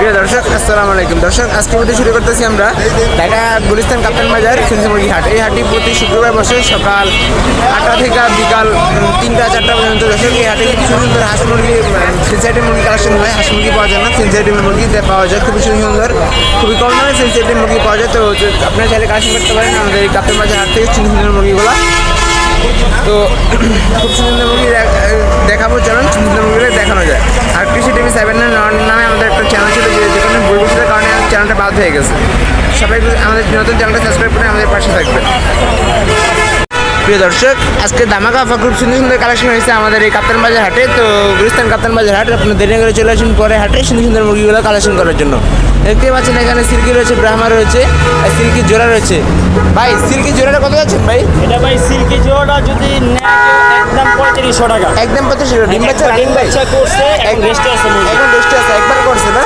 প্রিয় দর্শক, আসসালামু আলাইকুম। দর্শক, আজকে মধ্যে শুরু করতেছি আমরা ঢাকা গুলিস্তান কাপ্তান বাজার মুরগি হাট। এই হাটটি প্রতি শুক্রবার বসে সকাল আটটা থেকে বিকাল তিনটা, চারটা পর্যন্ত দর্শক, এই হাটে কিছু সুন্দর হাঁস মুরগি সেন্সিটিভ মুরগি কালেকশন হয়। হাঁস মুরগি পাওয়া যায় না সেন্সিটিভ মুরগি পাওয়া যায় খুবই সুন্দর, খুবই কম দামে সেন্সিটিভ মুরগি পাওয়া যায়। তো আপনারা চাইলে কালেকশন করতে পারেন আমাদের এই কাপ্তান বাজার হাট থেকে সুন্দর মুরগিগুলো। তো খুব সুন্দর মুভি দেখাবো, চলুন মুভিগুলো দেখানো যায়। আর কৃষি টিভি সেভেন নামে আমাদের একটা চ্যানেল ছিল, যে যেখানে বইবসের কারণে চ্যানেলটা বাদ হয়ে গেছে। সবাই আমাদের নতুন চ্যানেলটা সাবস্ক্রাইব করে আমাদের পাশে থাকবেন প্রিয় দর্শক আজকে ধামাকা অফার খুব সুন্দর সুন্দর কালেকশন হয়েছে আমাদের এই কাপ্তান বাজার হাটে। তো গুলিস্তান কাপ্তান বাজার হাট আপনি দেরি করে চলে আসুন পরে হাটে সুন্দর সুন্দর মুরগিগুলো কালেকশন করার জন্য। দেখতে পাচ্ছেন এখানে সিল্কি রয়েছে ব্রাহ্মা রয়েছে আর সিল্কি জোড়া রয়েছে। ভাই সিল্কি জোড়াটা কত যাচ্ছেন ভাই? এটা ভাই সিল্কি জোড়া যদি একদম পঁয়ত্রিশশো টাকা। একদম পঁচিশ ডিম বাচ্চা ডিম বাচ্চা করছে এক- রেস্টে আছে। এখন রেস্টে আছে একবার করছে না?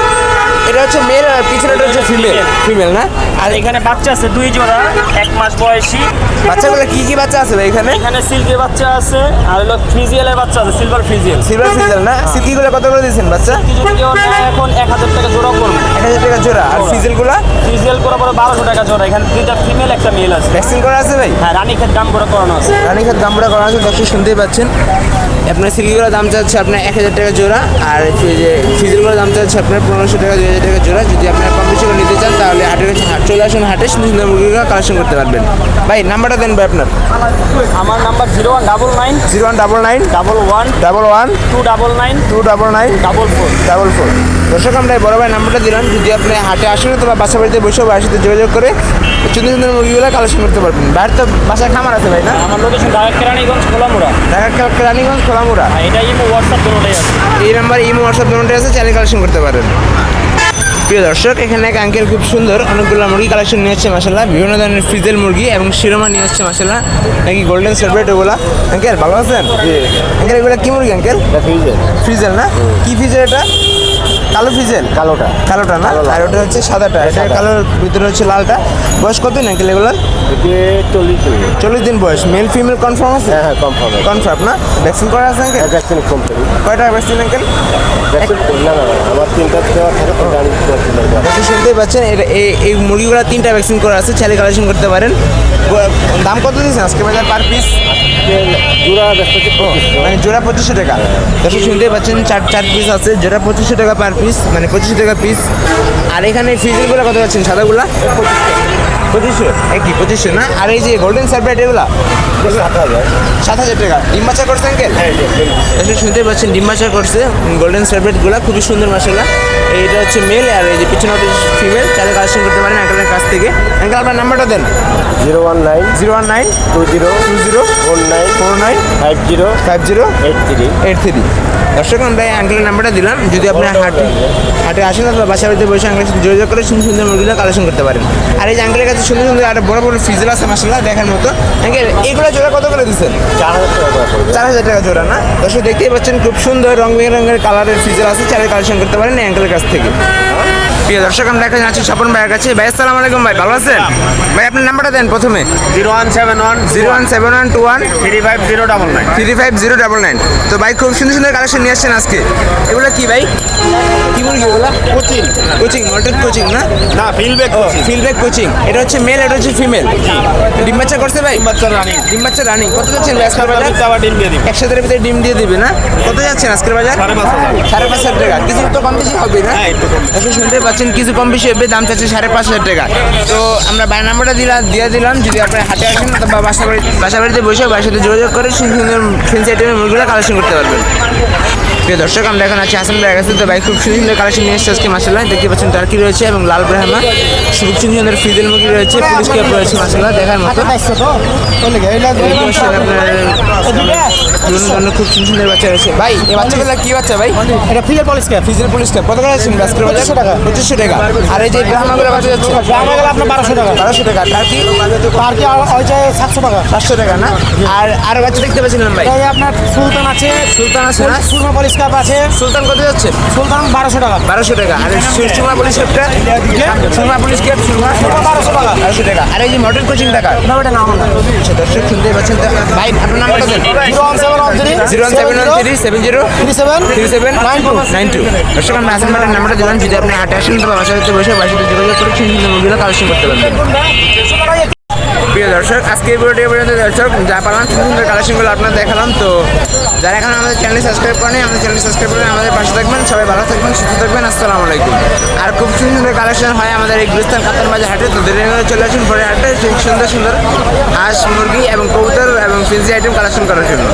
এটা হচ্ছে মেল আর পিছনেটা হচ্ছে ফিমেল ফিমেল না? আর এখানে বাচ্চা আছে দুই জোড়া এক মাস বয়সী। বাচ্চাগুলো কি কি বাচ্চা আছে ভাই এখানে? এখানে সিল্কের বাচ্চা আছে আর হলো ফ্রিজিয়ালের বাচ্চা আছে সিলভার ফ্রিজিয়াল। সিলভার ফিজেল না? সিকিগুলো কত করে দিয়েছেন বাচ্চা? এখন এক হাজার টাকা জোড়া করবে। এক হাজার টাকা জোড়া। আর ফিজেলগুলো ফ্রিজিয়াল করা পরে বারোশো টাকা জোড়া। এখানে দুইটা ফিমেল একটা মেল আছে। ভ্যাকসিন করা আছে ভাই? হ্যাঁ দাম করে করানো আছে। রানীঘাট দামড়া করা আছে দর্শক শুনতেই পাচ্ছেন। আপনার সিল্কিগুলোর দাম চাচ্ছে আপনার এক হাজার টাকা জোড়া আর যে দাম চাচ্ছে আপনার পনেরোশো টাকা দুই হাজার টাকা জোড়া। যদি আপনার চলে আসুন হাটে সুন্দর সুন্দর মুরগিগুলো কালেকশন করতে পারবেন। ভাই নাম্বারটা দেন ভাই আপনার। আমার number zero one double nine zero one double nine double one double one two double nine two double nine double four. Double four. দর্শক আমরা বড় ভাই নাম্বারটা দিলাম। যদি আপনি হাটে আসেন অথবা বাসা বাড়িতে বসে সাথে যোগাযোগ করে সুন্দর সুন্দর মুরগিগুলো কালেকশন করতে পারবেন। বাইরে তো বাসায় খামার আছে ভাই না? আমার লোকেশন ঢাকা কেরানীগঞ্জ খোলামুড়া। ঢাকা রানীগঞ্জ খোলামুড়া। এটা ইমো হোয়াটসঅ্যাপ দুটোটাই আছে। এই নাম্বার ইমো হোয়াটসঅ্যাপ দুটোই আছে চ্যানেল কালেকশন করতে পারেন। প্রিয় দর্শক এখানে এক আঙ্কেল খুব সুন্দর অনেকগুলো মুরগি কালেকশন নিয়ে আসছে মাসাল্লাহ বিভিন্ন ধরনের ফ্রিজেল মুরগি এবং শিরোমা নিয়ে আসছে মাসাল্লাহ নাকি গোল্ডেন সেপারেট ওগুলা? আঙ্কেল ভালো আছেন? আঙ্কেল এগুলো কি মুরগি আঙ্কেল? ফ্রিজেল না? কি ফ্রিজেল এটা? কালো ফ্রিজেল কালোটা। কালোটা না? আর ওটা হচ্ছে সাদাটা। এটা কালোর ভিতরে হচ্ছে লালটা। বয়স কত দিন আঙ্কেল এগুলোর চল্লিশ দিন। চল্লিশ দিন বয়স। মেল ফিমেল কনফার্ম আছে? হ্যাঁ হ্যাঁ কনফার্ম কনফার্ম না? ভ্যাকসিন করা আছে আঙ্কেল? ভ্যাকসিন কোম্পানি কয়টা ভ্যাকসিন আঙ্কেল? ভ্যাকসিন না না না, আমার তিনটা দেওয়া থাকে তো জানি আপনি শুনতেই পাচ্ছেন এই এই মুরগিগুলো তিনটা ভ্যাকসিন করা আছে চাইলে কালেকশন করতে পারেন। দাম কত দিয়েছেন আজকে বাজার পার পিস জোড়া মানে জোড়া পঁচিশশো টাকা। দর্শক শুনতেই পাচ্ছেন চার চার পিস আছে জোড়া পঁচিশশো টাকা পার পিস মানে পঁচিশশো টাকা পিস আর এখানে ফিজেলগুলো কত পাচ্ছেন সাদাগুলা? পঁচিশশো? একই পঁচিশশো না? আর এই যে গোল্ডেন সার্ভেট এগুলা? সাত হাজার। সাত হাজার টাকা। ডিম বাচ্চা করছে আঙ্কেল দর্শক শুনতে পাচ্ছেন ডিম বাচ্চা করছে গোল্ডেন সার্ভেটগুলো খুবই সুন্দর মাসাল্লাহ। এইটা হচ্ছে মেল আর এই যে পিছনে ফিমেল চাইলে কালেকশন করতে পারেন আঙ্কেলের কাছ থেকে। আঙ্কেল আপনার নাম্বারটা দেন। Zero one nine zero one nine two zero two zero four nine four nine five zero five zero eight three eight three. দর্শক আমরা এই আঙ্কেলের নাম্বারটা দিলাম। যদি আপনার হাটে হাটে আসেন অথবা বাসা বাড়িতে বসে আঙ্কেলের সাথে যোগাযোগ করে সুন্দর সুন্দর মুরগিগুলো কালেকশন করতে পারেন। আর এই আঙ্কেলের কাছে সুন্দর সুন্দর আর বড় বড় ফ্রিজের আছে মাসাল্লাহ দেখার মতো। আঙ্কেল এইগুলো জোড়া কত করে দিচ্ছেন? চার হাজার টাকা চার হাজার টাকা জোড়া, না? দর্শক, দেখতেই পাচ্ছেন খুব সুন্দর রং বেরঙের কালারের ফ্রিজার আছে চারের কালেকশন করতে পারেন এই আঙ্কেলের কাছ থেকে। প্রিয় দর্শক, আমরা এখন আছি স্বপন ভাইয়ের কাছে। ভাই, আসসালামু আলাইকুম ভাই, ভালো আছেন? ভাই আপনার নাম্বারটা দেন প্রথমে। Zero one seven one zero one seven one two one three five zero double nine. Three five zero double nine. তো ভাই খুব সুন্দর সুন্দর কালেকশন নিয়ে আসছেন আজকে। এগুলো কি ভাই? কি মুরগি এগুলো? কোচিং। কোচিং মল্টেড কোচিং না? না ফিল্ডব্যাক ফিল্ডব্যাক কোচিং এটা হচ্ছে মেল এটা হচ্ছে ফিমেল ডিম বাচ্চা করছে ভাই? বাচ্চা রানিং ডিম বাচ্চা রানিং কত যাচ্ছেন আজকের বাজার? আবার ডিম দিয়ে দিবে। একসাথে ভিতরে ডিম দিয়ে দিবে না? কত যাচ্ছেন আজকের বাজার? সাড়ে পাঁচ হাজার। সাড়ে পাঁচ হাজার টাকা। কিছু তো কম বেশি হবে না? হ্যাঁ, আপনি শুনতে পাচ্ছেন কিছু কম বেশি হবে দাম চাচ্ছে সাড়ে পাঁচ হাজার টাকা। তো আমরা বাই নাম্বারটা দিলাম দিয়ে দিলাম। যদি আপনার হাতে আসেন অথবা বাসা বাড়ি বাসা বাড়িতে বসে বাসাতে যোগাযোগ করে সুন্দর ফেন্সি আইটেমের মুরগিগুলো কালেকশন করতে পারবেন। প্রিয় দর্শক আমরা এখন আছি হাসান ভাইয়ের কাছে তো ভাই খুব সুন্দর সুন্দর কালেকশন নিয়ে এসেছে আজকে মাসাল্লাহ দেখতে পাচ্ছেন টার্কি রয়েছে এবং লাল ব্রাহ্মা। খুব সুন্দর ফিজেল মুরগি রয়েছে পুলিশ ক্যাপ রয়েছে মাসাল্লাহ দেখার মতো। খুব সুন্দর সুন্দর বাচ্চা রয়েছে। ভাই এই বাচ্চাগুলো কি বাচ্চা ভাই? এটা ফিজার পলিশ ক্যাপ ফিজেল পুলিশ ক্যাপ কত করে আছেন বাজার? পঁচিশশো টাকা। পঁচিশশো টাকা। আর এই যে ব্রাহ্মাগুলো কত যাচ্ছে? গ্রামে গেলে আপনার বারোশো টাকা। বারোশো টাকা। টার্কি? আর কি হয়েছে সাতশো টাকা। সাতশো টাকা না? আর আর বাচ্চা দেখতে পাচ্ছিলাম ভাই। আপনার সুলতান আছে। সুলতান আছে না? সুরমা পলিশ কাপ আছে। সুলতান কত যাচ্ছে? সুলতান বারোশো টাকা। বারোশো টাকা। আর সুরমা পুলিশ ক্যাপটা সুরমা পুলিশ ক্যাপ সুরমা বারোশো টাকা। বারোশো টাকা। আর এই যে মডেল কোচিং টাকা না ওটা নাম। না আচ্ছা দর্শক শুনতে পাচ্ছেন ভাই আপনার নাম্বারটা দেন zero one seven one three zero one seven one three seven zero. Three seven three seven nine two. Nine two. দর্শক আমরা আসেন নাম্বারটা দিলাম যদি আপনি হাটে আসেন তবে সাথে বসে বাসাতে যোগাযোগ করে সুন্দর মুরগিগুলো কালেকশন করতে পারবেন। প্রিয় দর্শক, আজকে এই ভিডিওটি পর্যন্ত, দর্শক, যা পারলাম সুন্দর কালেকশনগুলো আপনার দেখালাম। তো যারা এখন আমাদের চ্যানেল সাবস্ক্রাইব করেন, আমাদের চ্যানেল সাবস্ক্রাইব করে আমাদের পাশে থাকবেন, সবাই ভালো থাকবেন, সুস্থ থাকবেন, আসসালামু আলাইকুম। আর খুব সুন্দর সুন্দর কালেকশন হয় আমাদের এই গুলিস্তান কাতার বাজার হাটে। তো দেরি চলে আসুন পরে হাটে সুন্দর সুন্দর হাঁস, মুরগি এবং কবুতর এবং ফিন্সি আইটেম কালেকশন করার জন্য।